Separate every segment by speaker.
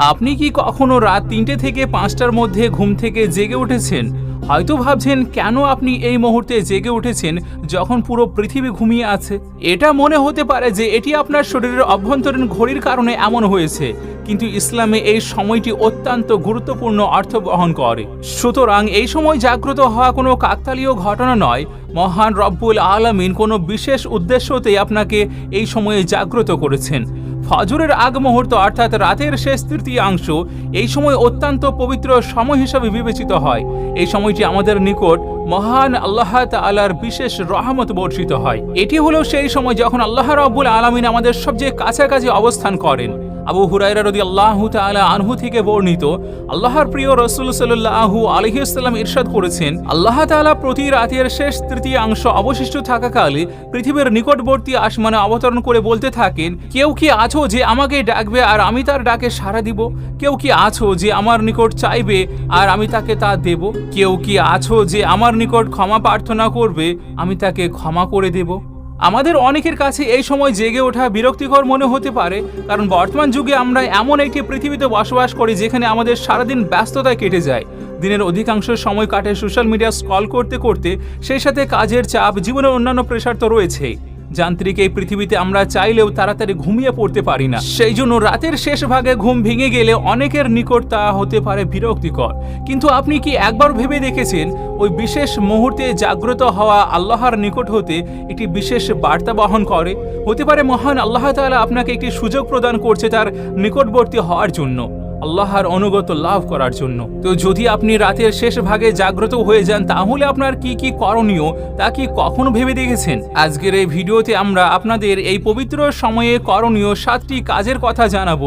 Speaker 1: আপনি কি কখনো রাত তিনটে থেকে পাঁচটার মধ্যে ঘুম থেকে জেগে উঠেছেন? হয়তো ভাবছেন, কেন আপনি এই মুহূর্তে জেগে উঠেছেন যখন পুরো পৃথিবী ঘুমিয়ে আছে? এটা মনে হতে পারে যে এটি আপনার শরীরের অভ্যন্তরীণ ঘড়ির কারণে এমন হয়েছে, কিন্তু ইসলামে এই সময়টি অত্যন্ত গুরুত্বপূর্ণ অর্থ বহন করে। সুতরাং এই সময় জাগ্রত হওয়া কোনো কাকতালীয় ঘটনা নয়, মহান রব্বুল আলমিন কোনো বিশেষ উদ্দেশ্যতেই আপনাকে এই সময়ে জাগ্রত করেছেন। ফজরের আগ মুহূর্ত, অর্থাৎ রাতের শেষ তৃতীয়াংশ, এই সময় অত্যন্ত পবিত্র সময় হিসাবে বিবেচিত হয়। এই সময়টি আমাদের নিকট মহান আল্লাহ তালার বিশেষ রহমত বর্ষিত হয়। এটি হলো সেই সময় যখন আল্লাহ রাব্বুল আলমিন আমাদের সবচেয়ে কাছাকাছি অবস্থান করেন। আবু হুরাইরা রদি আল্লাহ তাআলা আনহু থেকে বর্ণিত, আল্লাহর প্রিয় রসুল সাল্লাল্লাহু আলাইহি ইরশাদ করেছেন, আল্লাহ তাআলা প্রতি রাতের শেষ তৃতীয়াংশ অবশিষ্ট থাকাকালে পৃথিবীর নিকটবর্তী আসমানে অবতরণ করে বলতে থাকেন, কেউ কি আছো যে আমাকে ডাকবে আর আমি তার ডাকে সাড়া দিব? কেউ কি আছো যে আমার নিকট চাইবে আর আমি তাকে তা দেব? কেউ কি আছো যে আমার নিকট ক্ষমা প্রার্থনা করবে, আমি তাকে ক্ষমা করে দেব? আমাদের অনেকের কাছে এই সময় জেগে ওঠা বিরক্তিকর মনে হতে পারে, কারণ বর্তমান যুগে আমরা এমন একটি পৃথিবীতে বসবাস করি যেখানে আমাদের সারাদিন ব্যস্ততায় কেটে যায়। দিনের অধিকাংশ সময় কাটে সোশ্যাল মিডিয়া স্কল করতে করতে, সেই সাথে কাজের চাপ, জীবনের অন্যান্য প্রেশার তো রয়েছেই। যান্ত্রিক এই পৃথিবীতে আমরা চাইলেও তাড়াতাড়ি ঘুমিয়ে পড়তে পারি না। সেই জন্য রাতের শেষ ভাগে ঘুম ভেঙে গেলে অনেকের নিকট তা হতে পারে বিরক্তিকর। কিন্তু আপনি কি একবার ভেবে দেখেছেন, ওই বিশেষ মুহূর্তে জাগ্রত হওয়া আল্লাহর নিকট হতে একটি বিশেষ বার্তা বহন করে? হতে পারে মহান আল্লাহ তালা আপনাকে একটি সুযোগ প্রদান করছে তার নিকটবর্তী হওয়ার জন্য। আল্লাহর অনুগত লাভ করার জন্য। তো যদি আপনি রাতের শেষ ভাগে জাগ্রত হয়ে যান, তাহলে আপনার কি কি করণীয় তা কি কখনো ভেবে দেখেছেন? আজকের এই ভিডিওতে আমরা আপনাদের এই পবিত্র সময়ে করণীয় সাতটি কাজের কথা জানাব,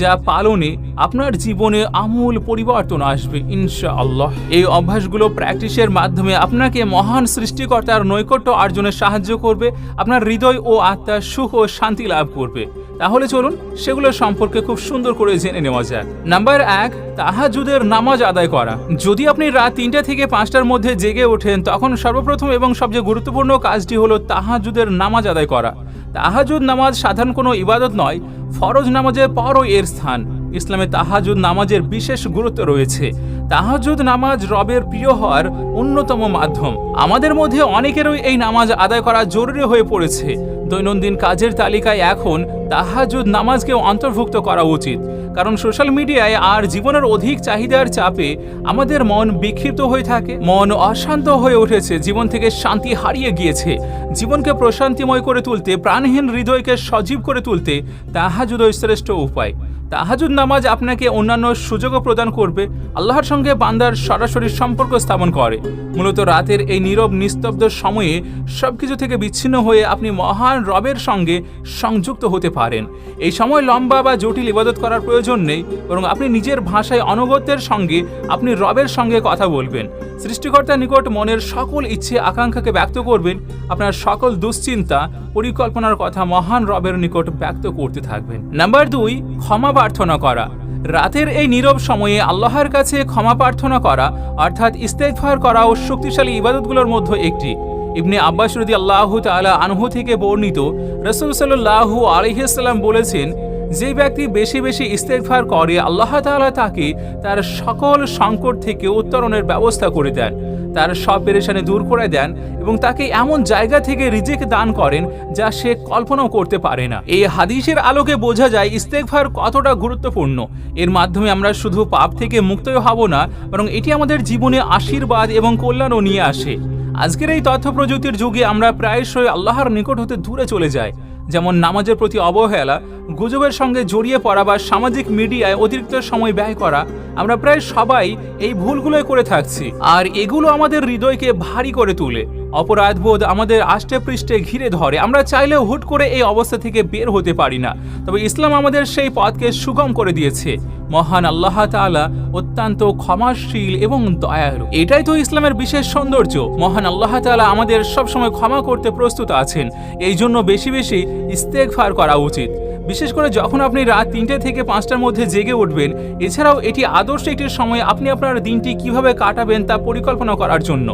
Speaker 1: যা পালনে আপনার জীবনে আমূল পরিবর্তন আসবে, ইনশাআল্লাহ। এই অভ্যাসগুলো প্র্যাকটিসের মাধ্যমে আপনাকে মহান সৃষ্টিকর্তার নৈকট্য অর্জনে সাহায্য করবে, আপনার হৃদয় ও আত্মার সুখ ও শান্তি লাভ করবে। তাহলে চলুন সেগুলো সম্পর্কে খুব সুন্দর করে জেনে নেওয়া যাক। নাম্বার এক, তাহাজুদের নামাজ আদায় করা। যদি আপনি রাত তিনটা থেকে পাঁচটার মধ্যে জেগে ওঠেন, তখন সর্বপ্রথম এবং সবচেয়ে গুরুত্বপূর্ণ কাজটি হলো তাহাজুদের নামাজ আদায় করা। তাহাজুদ নামাজ সাধারণ কোনো ইবাদত নয়, ফরজ নামাজের পরও এর স্থান। ইসলামে তাহাজুদ নামাজের বিশেষ গুরুত্ব রয়েছে। তাহাজুদ নামাজ রবের প্রিয় হওয়ার অন্যতম মাধ্যম। আমাদের মধ্যে অনেকেরই এই নামাজ আদায় করা জরুরি হয়ে পড়েছে। দৈনন্দিন কাজের তালিকায় এখন তাহাজুদ নামাজকেও অন্তর্ভুক্ত করা উচিত। কারণ সোশ্যাল মিডিয়ায় আর জীবনের অধিক চাহিদার চাপে আমাদের মন বিক্ষিপ্ত হয়ে থাকে। মন অশান্ত হয়ে উঠেছে, জীবন থেকে শান্তি হারিয়ে গিয়েছে। জীবনকে প্রশান্তিময় করে তুলতে, প্রাণহীন হৃদয়কে সজীব করে তুলতে তাহাজুদই শ্রেষ্ঠ উপায়। তাহাজুদ নামাজ আপনাকে অন্যান্য সুযোগও প্রদান করবে। আল্লাহর সঙ্গে বান্দার সরাসরি সম্পর্ক স্থাপন করে। মূলত রাতের এই নীরব, নিস্তব্ধ সময়ে সবকিছু থেকে বিচ্ছিন্ন হয়ে আপনি মহান রবের সঙ্গে সংযুক্ত হতে পারেন। এই সময় লম্বা বা জটিল ইবাদত করার প্রয়োজন নেই, বরং আপনি নিজের ভাষায় অনগত্যের সঙ্গে আপনি রবের সঙ্গে কথা বলবেন। সৃষ্টিকর্তার নিকট মনের সকল ইচ্ছে, আকাঙ্ক্ষাকে ব্যক্ত করবেন। আপনার সকল দুশ্চিন্তা, পরিকল্পনার কথা মহান রবের নিকট ব্যক্ত করতে থাকবেন। নাম্বার দুই, ক্ষমা প্রার্থনা করা। রাতের এই নীরব সময়ে আল্লাহর কাছে ক্ষমা প্রার্থনা করা, অর্থাৎ ইস্তেগফার করা ও শক্তিশালী ইবাদতগুলোর মধ্যে একটি। ইবনে আব্বাস রদি আল্লাহ তাআলা আনহু থেকে বর্ণিত রসুল সাল্লাহু আলহিসাল্লাম বলেছেন, যে ব্যক্তি বেশি বেশি ইস্তেগফার করে, আল্লাহ তাআলা তাকে তার সকল সংকট থেকে উত্তরণের ব্যবস্থা করে দেন। তার সব পেরেশানি দূর করে দেন এবং তাকে এমন জায়গা থেকে রিজিক দান করেন যা সে কল্পনাও করতে পারে না। এই হাদিসের আলোকে বোঝা যায় ইস্তেগফার কতটা গুরুত্বপূর্ণ। এর মাধ্যমে আমরা শুধু পাপ থেকে মুক্তই হব না, বরং এটি আমাদের জীবনে আশীর্বাদ এবং কল্যাণও নিয়ে আসে। আজকের এই তথ্য প্রযুক্তির যুগে আমরা প্রায়শই আল্লাহর নিকট হতে দূরে চলে যাই। যেমন নামাজের প্রতি অবহেলা, গুজবের সঙ্গে জড়িয়ে পড়া বা সামাজিক মিডিয়ায় অতিরিক্ত সময় ব্যয় করা, আমরা প্রায় সবাই এই ভুলগুলোই করে থাকছি। আর এগুলো আমাদের হৃদয়কে ভারী করে তোলে। অপরাধবোধ আমাদের আষ্টে পৃষ্ঠে ঘিরে ধরে। আমরা চাইলেও হুট করে এই অবস্থা থেকে বের হতে পারি না। তবে ইসলাম আমাদের সেই পথকে সুগম করে দিয়েছে। মহান আল্লাহ তাআলা অত্যন্ত ক্ষমাশীল এবং দয়ালু। এটাই তো ইসলামের বিশেষ সৌন্দর্য। মহান আল্লাহ তাআলা আমাদের সবসময় ক্ষমা করতে প্রস্তুত আছেন। এই জন্য বেশি বেশি ইস্তেগফার করা উচিত। বিশেষ করে যখন আপনি রাত তিনটে থেকে পাঁচটার মধ্যে জেগে উঠবেন, এছাড়াও এটি আদর্শ একটি সময় আপনি আপনার দিনটি কীভাবে কাটাবেন তা পরিকল্পনা করার জন্য।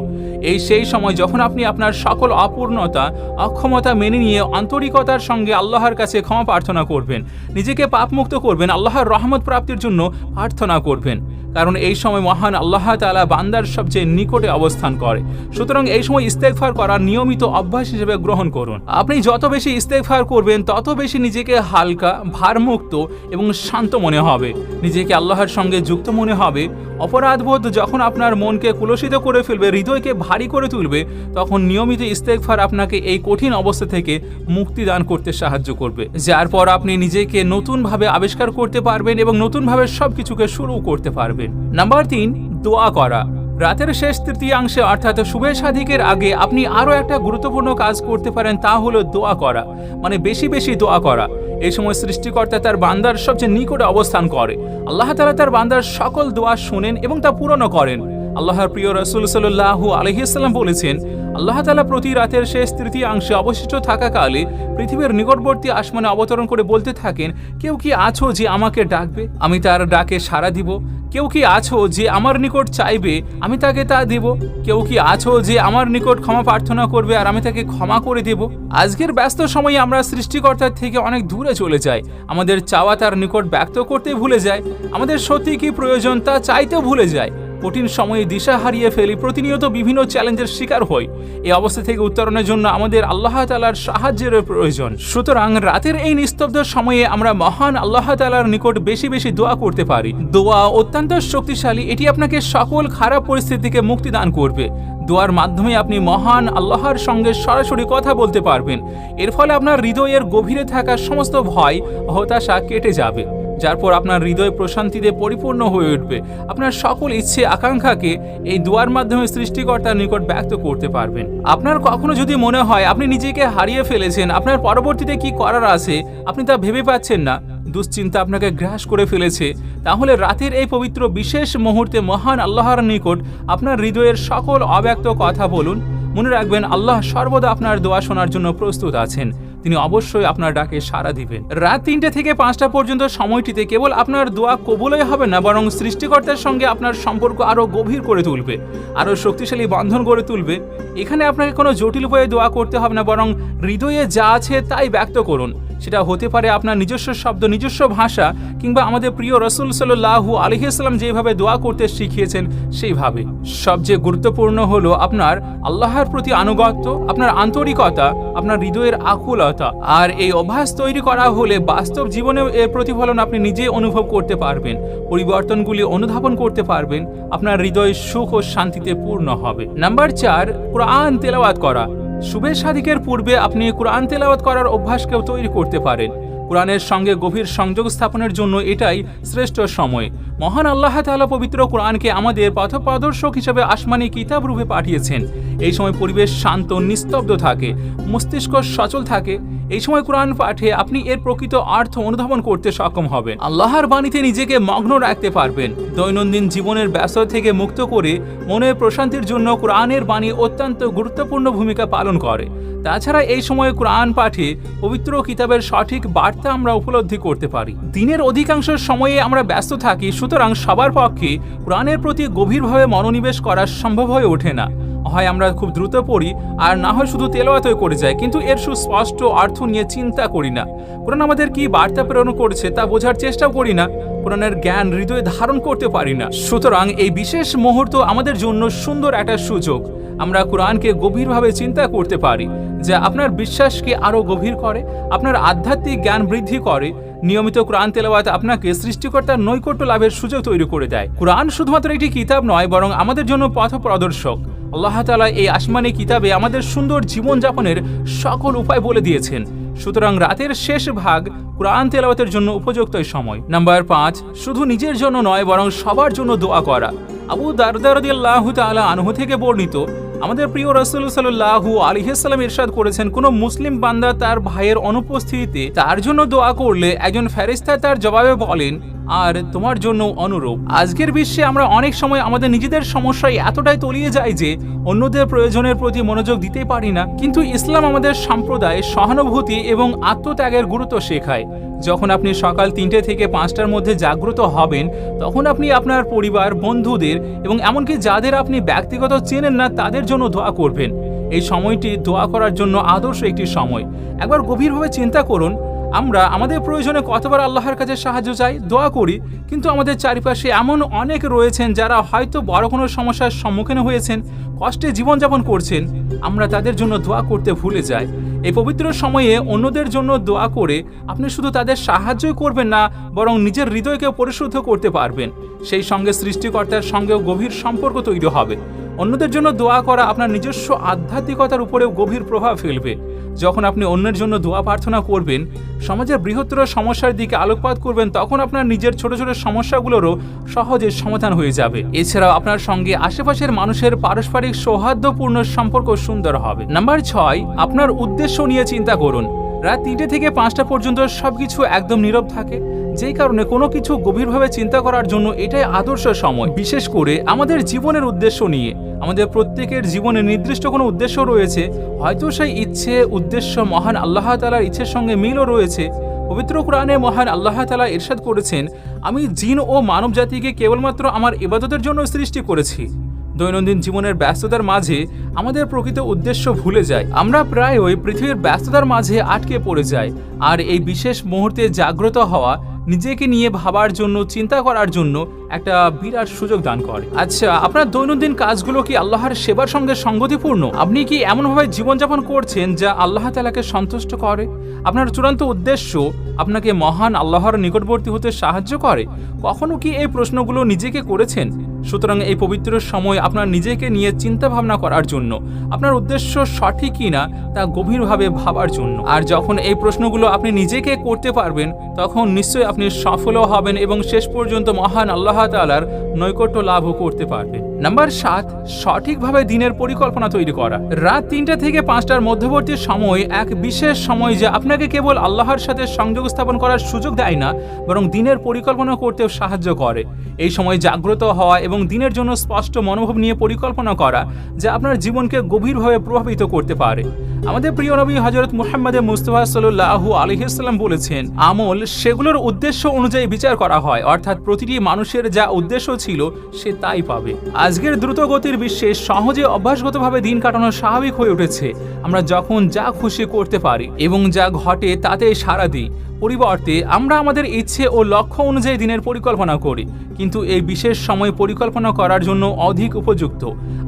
Speaker 1: এই সেই সময় যখন আপনি আপনার সকল অপূর্ণতা, অক্ষমতা মেনে নিয়ে আন্তরিকতার সঙ্গে আল্লাহর কাছে ক্ষমা প্রার্থনা করবেন, নিজেকে পাপমুক্ত করবেন, আল্লাহর রহমত প্রাপ্তির জন্য প্রার্থনা করবেন। কারণ এই সময় মহান আল্লাহ তাআলা বান্দার সবচেয়ে নিকটে অবস্থান করে। সুতরাং এই সময় ইস্তেগফার করা নিয়মিত অভ্যাস হিসেবে গ্রহণ করুন। আপনি যত বেশি ইস্তেগফার করবেন, তত বেশি নিজেকে হালকা, ভারমুক্ত এবং শান্ত মনে হবে। নিজেকে আল্লাহর সঙ্গে যুক্ত মনে হবে। অপরাধবোধ যখন আপনার মনকে কুলসিত করে ফেলবে, হৃদয়কে ভারী করে তুলবে, তখন নিয়মিত ইস্তেগফার আপনাকে এই কঠিন অবস্থা থেকে মুক্তি দান করতে সাহায্য করবে। যার পর আপনি নিজেকে নতুনভাবে আবিষ্কার করতে পারবেন এবং নতুনভাবে সব কিছুকে শুরু করতে পারবেন। নাম্বার তিন, দোয়া করা। রাতের শেষ তৃতীয়াংশে অর্থাৎ শুভে সাধিকের আগে আপনি আরও একটা গুরুত্বপূর্ণ কাজ করতে পারেন, তা হলো দোয়া করা মানে বেশি বেশি দোয়া করা। এই সময় সৃষ্টিকর্তা তার বান্দার সবচেয়ে নিকটে অবস্থান করে। আল্লাহ তালা তার বান্দার সকল দোয়া শোনেন এবং তা পূরণও করেন। আল্লাহর প্রিয় রসুল সাল্লাহু আলহিসাল্লাম বলেছেন, আল্লাহ তালা প্রতি রাতের শেষ তৃতীয়াংশে অবশিষ্ট থাকাকালে পৃথিবীর নিকটবর্তী আসমানে অবতরণ করে বলতে থাকেন, কেউ কি আছো যে আমাকে ডাকবে? আমি তার ডাকে সাড়া দিব। কেউ কি আছো যে আমার নিকট চাইবে? আমি তাকে তা দেব। কেউ কি আছো যে আমার নিকট ক্ষমা প্রার্থনা করবে আর আমি তাকে ক্ষমা করে দেব? আজকের ব্যস্ত সময়ে আমরা সৃষ্টিকর্তার থেকে অনেক দূরে চলে যাই। আমাদের চাওয়া তার নিকট ব্যক্ত করতে ভুলে যায়। আমাদের সত্যি কি প্রয়োজন তা চাইতেও ভুলে যায়। কঠিন সময়ে দিশা হারিয়ে ফেলি, প্রতিনিয়ত বিভিন্ন চ্যালেঞ্জের শিকার হই। এই অবস্থা থেকে উত্তরণের জন্য আমাদের আল্লাহ তালার সাহায্যের প্রয়োজন। সুতরাং রাতের এই নিস্তব্ধ সময়ে আমরা মহান আল্লাহ তালার নিকট বেশি বেশি দোয়া করতে পারি। দোয়া অত্যন্ত শক্তিশালী, এটি আপনাকে সকল খারাপ পরিস্থিতি থেকে মুক্তি দান করবে। দোয়ার মাধ্যমে আপনি মহান আল্লাহর সঙ্গে সরাসরি কথা বলতে পারবেন। এর ফলে আপনার হৃদয়ের গভীরে থাকা সমস্ত ভয়, হতাশা কেটে যাবে। যার পর আপনার হৃদয় প্রশান্তিতে পরিপূর্ণ হয়ে উঠবে। আপনার সকল ইচ্ছে আকাঙ্ক্ষাকে এই দোয়ার মাধ্যমে সৃষ্টিকর্তার নিকট ব্যক্ত করতে পারবেন। আপনার কখনো যদি মনে হয় আপনি নিজেকে হারিয়ে ফেলেছেন, আপনার পরবর্তীতে কি করার আছে আপনি তা ভেবে পাচ্ছেন না, দুশ্চিন্তা আপনাকে গ্রাস করে ফেলেছে, তাহলে রাতের এই পবিত্র বিশেষ মুহূর্তে মহান আল্লাহর নিকট আপনার হৃদয়ের সকল অব্যক্ত কথা বলুন। মনে রাখবেন, আল্লাহ সর্বদা আপনার দোয়া শোনার জন্য প্রস্তুত আছেন। তিনি অবশ্যই আপনার ডাকে সাড়া দিবেন। রাত তিনটে থেকে পাঁচটা পর্যন্ত সময়টিতে কেবল আপনার দোয়া কবলই হবে না, বরং সৃষ্টিকর্তার সঙ্গে আপনার সম্পর্ক আরও গভীর করে তুলবে, আরও শক্তিশালী বন্ধন গড়ে তুলবে। এখানে আপনাকে কোনো জটিল উপায়ে দোয়া করতে হবে না, বরং হৃদয়ে যা আছে তাই ব্যক্ত করুন। সেটা হতে পারে আপনার নিজস্ব শব্দ, নিজস্ব ভাষা, কিংবা আমাদের প্রিয় রসুল সাল্লাহু আলহিসাল্লাম যেভাবে দোয়া করতে শিখিয়েছেন, সেইভাবে। সবচেয়ে গুরুত্বপূর্ণ হলো আপনার আল্লাহর প্রতি আনুগত্য, আপনার আন্তরিকতা, আপনার হৃদয়ের আকুলতা। আর এই অভ্যাস তৈরি করা হলে বাস্তব জীবনেও এর প্রতিফলন আপনি নিজে অনুভব করতে পারবেন, পরিবর্তনগুলি অনুধাবন করতে পারবেন, আপনার হৃদয় সুখ ও শান্তিতে পূর্ণ হবে। নাম্বার চার, কোরআন তেলাওয়াত করা। শুভের সাদিকের পূর্বে আপনি কোরআন তেলাওয়াত করার অভ্যাসকেও তৈরি করতে পারেন। কোরআনের সঙ্গে গভীর সংযোগ স্থাপনের জন্য এটাই শ্রেষ্ঠ সময়। মহান আল্লাহ তাআলা পবিত্র কোরআনকে আমাদের পথপ্রদর্শক হিসেবে আসমানি কিতাব রূপে পাঠিয়েছেন। এই সময় পরিবেশ শান্ত, নিস্তব্ধ থাকে, মস্তিষ্ক সচল থাকে। এই সময় কোরআন পাঠে আপনি এর প্রকৃত অর্থ অনুধাবন করতে সক্ষম হবেন। আল্লাহর বাণীতে নিজেকে মগ্ন রাখতে পারবেন। দৈনন্দিন জীবনের ব্যস্ততা থেকে মুক্ত করে মনের প্রশান্তির জন্য কোরআনের বাণী অত্যন্ত গুরুত্বপূর্ণ ভূমিকা পালন করে। তাছাড়া এই সময়ে কোরআন পাঠে পবিত্র কিতাবের সঠিক বার্তা আমরা উপলব্ধি করতে পারি। দিনের অধিকাংশ সময়ে আমরা ব্যস্ত থাকি, সুতরাং সবার পক্ষে কোরআনের প্রতি গভীরভাবে মনোনিবেশ করা সম্ভব হয়ে ওঠে না। হয় আমরা খুব দ্রুত পড়ি, আর না হয় শুধু তেলাওয়াতই করে যায় কিন্তু এর সুস্পষ্ট অর্থ নিয়ে চিন্তা করি না। কোরআন আমাদের কি বার্তা প্রেরণ করছে তা বোঝার চেষ্টাও করি না। কোরআনের জ্ঞান হৃদয়ে ধারণ করতে পারি না। সুতরাং এই বিশেষ মুহূর্ত আমাদের জন্য সুন্দর একটা সুযোগ। আমরা কোরআনকে গভীরভাবে চিন্তা করতে পারি যা আপনার বিশ্বাসকে আরও গভীর করে? আপনার আধ্যাত্মিক জ্ঞান বৃদ্ধি করে? নিয়মিত কোরআন তেলাওয়াত আপনাকে সৃষ্টিকর্তার নৈকট্য লাভের সুযোগ তৈরি করে দেয়। কোরআন শুধুমাত্র একটি কিতাব নয়, বরং আমাদের জন্য পথ প্রদর্শক। আল্লাহ তালা এই আসমানি কিতাবে আমাদের সুন্দর জীবনযাপনের সকল উপায় বলে দিয়েছেন। সুতরাং রাতের শেষ ভাগ কোরআন তেলাওয়াতের জন্য উপযুক্ত সময়। নাম্বার পাঁচ, শুধু নিজের জন্য নয়, বরং সবার জন্য দোয়া করা। আবু দারদারদিয়াল্লাহু তালা আনহু থেকে বর্ণিত, আমাদের প্রিয় রসুল সাল্লাহু আলিহাল্লাম ইরশাদ করেছেন, কোনো মুসলিম বান্দা তার ভাইয়ের অনুপস্থিতিতে তার জন্য দোয়া করলে একজন ফেরিস্তা তার জবাবে বলেন আর তোমার জন্য অনুরূপ। আজকের বিশ্বে আমরা অনেক সময় আমাদের নিজেদের সমস্যায় এতটাই তলিয়ে যাই যে অন্যদের প্রয়োজনের প্রতি মনোযোগ দিতে পারি না। কিন্তু ইসলাম আমাদের সম্প্রদায়, সহানুভূতি এবং আত্মত্যাগের গুরুত্ব শেখায়। যখন আপনি সকাল তিনটে থেকে পাঁচটার মধ্যে জাগ্রত হবেন, তখন আপনি আপনার পরিবার, বন্ধুদের এবং এমনকি যাদের আপনি ব্যক্তিগত চেনেন না, তাদের জন্য দোয়া করবেন। এই সময়টি দোয়া করার জন্য আদর্শ একটি সময়। একবার গভীরভাবে চিন্তা করুন আমরা আমাদের প্রয়োজনে কতবার আল্লাহর কাছে সাহায্য চাই, দোয়া করি, কিন্তু আমাদের চারিপাশে এমন অনেক রয়েছেন যারা হয়তো বড় কোনো সমস্যার সম্মুখীন হয়েছেন, কষ্টে জীবনযাপন করছেন, আমরা তাদের জন্য দোয়া করতে ভুলে যাই। এই পবিত্র সময়ে অন্যদের জন্য দোয়া করে আপনি শুধু তাদের সাহায্যই করবেন না, বরং নিজের হৃদয়কে পরিশুদ্ধ করতে পারবেন। সেই সঙ্গে সৃষ্টিকর্তার সঙ্গেও গভীর সম্পর্ক তৈরি হবে। অন্যদের জন্য দোয়া করা আপনার নিজস্ব আধ্যাত্মিকতার উপরেও গভীর প্রভাব ফেলবে। যখন আপনি অন্যের জন্য দোয়া প্রার্থনা করবেন, সমাজের বৃহত্তর সমস্যার দিকে আলোকপাত করবেন, তখন আপনার নিজের ছোট ছোট সমস্যাগুলোরও সহজে সমাধান হয়ে যাবে। এছাড়াও আপনার সঙ্গে আশেপাশের মানুষের পারস্পরিক সৌহার্দ্যপূর্ণ সম্পর্ক সুন্দর হবে। নাম্বার ছয়, আপনার উদ্দেশ্য নিয়ে চিন্তা করুন। রাত তিনটে থেকে পাঁচটা পর্যন্ত সব কিছু একদম নীরব থাকে। যেই কারণে কোনো কিছু গভীরভাবে চিন্তা করার জন্য এটাই আদর্শ সময়। বিশেষ করে আমাদের জীবনের উদ্দেশ্য নিয়ে। আমাদের প্রত্যেকের জীবনে নির্দিষ্ট কোনো উদ্দেশ্য রয়েছে। হয়তো সেই ইচ্ছে, উদ্দেশ্য মহান আল্লাহ তালার ইচ্ছের সঙ্গে মিলও রয়েছে। পবিত্র কোরআনে মহান আল্লাহ তালা ইরশাদ করেছেন, আমি জিন ও মানব জাতিকে কেবলমাত্র আমার ইবাদতের জন্য সৃষ্টি করেছি। দৈনন্দিন জীবনের ব্যস্ততার মাঝে আমাদের প্রকৃত উদ্দেশ্য ভুলে যায়। আমরা প্রায় ওই পৃথিবীর ব্যস্ততার মাঝে আটকে পড়ে যাই। আর এই বিশেষ মুহূর্তে জাগ্রত হওয়া, নিজেকে নিয়ে ভাবার জন্য, চিন্তা করার জন্য একটা বিরাট সুযোগ দান করে। আচ্ছা আপনার দৈনন্দিন কাজগুলো কি আল্লাহর সেবার সঙ্গে সঙ্গতিপূর্ণ? আপনি কি এমনভাবে জীবনযাপন করছেন যা আল্লাহ তালাকে সন্তুষ্ট করে? আপনার চূড়ান্ত উদ্দেশ্য আপনাকে মহান আল্লাহর নিকটবর্তী হতে সাহায্য করে? কখনো কি এই প্রশ্নগুলো নিজেকে করেছেন? সুতরাং এই পবিত্র সময় আপনার নিজেকে নিয়ে চিন্তা ভাবনা করার জন্য, আপনার উদ্দেশ্য সঠিক কিনা তা গভীরভাবে ভাবার জন্য। আর যখন এই প্রশ্নগুলো আপনি নিজেকে করতে পারবেন, তখন নিশ্চয়ই আপনি সফলও হবেন এবং শেষ পর্যন্ত মহান আল্লাহ তালার নৈকট্য লাভও করতে পারবেন। নাম্বার সাত, সঠিকভাবে দিনের পরিকল্পনা তৈরি করা। রাত তিনটা থেকে পাঁচটার মধ্যবর্তী সময় এক বিশেষ সময় যে আপনাকে কেবল আল্লাহর সাথে সংযোগ স্থাপন করার সুযোগ দেয় না, বরং দিনের পরিকল্পনা করতেও সাহায্য করে। এই সময় জাগ্রত হওয়া এবং দিনের জন্য স্পষ্ট মনোভাব নিয়ে পরিকল্পনা করা যা আপনার জীবনকে গভীরভাবে প্রভাবিত করতে পারে। আমাদের প্রিয় নবী হজরত মুহাম্মদ মুস্তফা সাল্লাহু আলহিসাল্লাম বলেছেন, আমল সেগুলোর উদ্দেশ্য অনুযায়ী বিচার করা হয়, অর্থাৎ প্রতিটি মানুষের যা উদ্দেশ্য ছিল সে তাই পাবে। আজকের দ্রুতগতির বিশ্বে সহজে অভ্যাসগতভাবে দিন কাটানো স্বাভাবিক হয়ে উঠেছে। আমরা যখন যা খুশি করতে পারি এবং যা ঘটে তাতে সারা দিই পরিবর্তে আমরা আমাদের ইচ্ছে ও লক্ষ্য অনুযায়ী দিনের পরিকল্পনা করি, কিন্তু এই বিশেষ সময় পরিকল্পনা করার জন্য অধিক উপযুক্ত।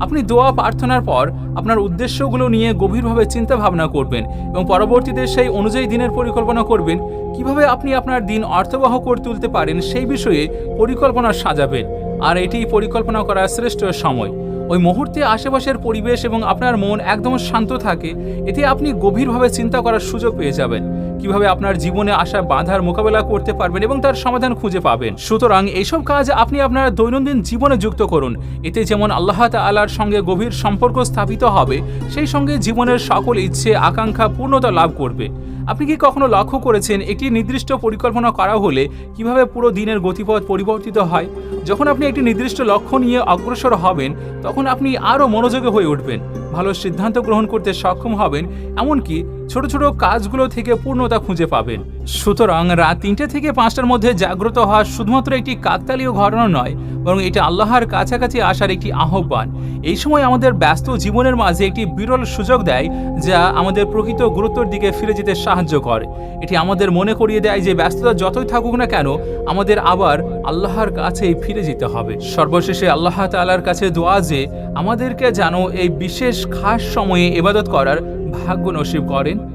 Speaker 1: আপনি দোয়া প্রার্থনার পর আপনার উদ্দেশ্যগুলো নিয়ে গভীরভাবে চিন্তা ভাবনা করবেন এবং পরবর্তীতে সেই অনুযায়ী দিনের পরিকল্পনা করবেন। কীভাবে আপনি আপনার দিন অর্থবহ করে তুলতে পারেন সেই বিষয়ে পরিকল্পনা সাজাবেন। আর এটি পরিকল্পনা করার শ্রেষ্ঠ সময়। ওই মুহূর্তে আশেপাশের পরিবেশ এবং আপনার মন একদম শান্ত থাকে, এতে আপনি গভীরভাবে চিন্তা করার সুযোগ পেয়ে যাবেন। কীভাবে আপনার জীবনে আসা বাধার মোকাবেলা করতে পারবেন এবং তার সমাধান খুঁজে পাবেন। সুতরাং এইসব কাজ আপনি আপনার দৈনন্দিন জীবনে যুক্ত করুন। এতে যেমন আল্লাহ তাআলার সঙ্গে গভীর সম্পর্ক স্থাপিত হবে, সেই সঙ্গে জীবনের সকল ইচ্ছে, আকাঙ্ক্ষা পূর্ণতা লাভ করবে। আপনি কি কখনো লক্ষ্য করেছেন, একটি নির্দিষ্ট পরিকল্পনা করা হলে কীভাবে পুরো দিনের গতিপথ পরিবর্তিত হয়? যখন আপনি একটি নির্দিষ্ট লক্ষ্য নিয়ে অগ্রসর হবেন, তখন আপনি আরও মনোযোগী হয়ে উঠবেন, ভালো সিদ্ধান্ত গ্রহণ করতে সক্ষম হবেন, এমনকি ছোট ছোট কাজগুলো থেকে পূর্ণতা খুঁজে পাবেন। সুতরাং রাত তিনটে থেকে পাঁচটার মধ্যে জাগ্রত হওয়া শুধুমাত্র একটি কাকতালীয় ঘটনা নয়, বরং এটা আল্লাহর কাছাকাছি আসার একটি আহ্বান। এই সময় আমাদের ব্যস্ত জীবনের মাঝে একটি বিরল সুযোগ দেয়, যা আমাদের প্রকৃত গুরুত্বর দিকে ফিরে যেতে সাহায্য করে। এটি আমাদের মনে করিয়ে দেয় যে ব্যস্ততা যতই থাকুক না কেন, আমাদের আবার আল্লাহর কাছেই ফিরে যেতে হবে। সর্বশেষে আল্লাহ তাআলার কাছে দোয়া যে আমাদেরকে যেন এই বিশেষ খাস সময়ে ইবাদত করার ভাগ্য নসিব করেন।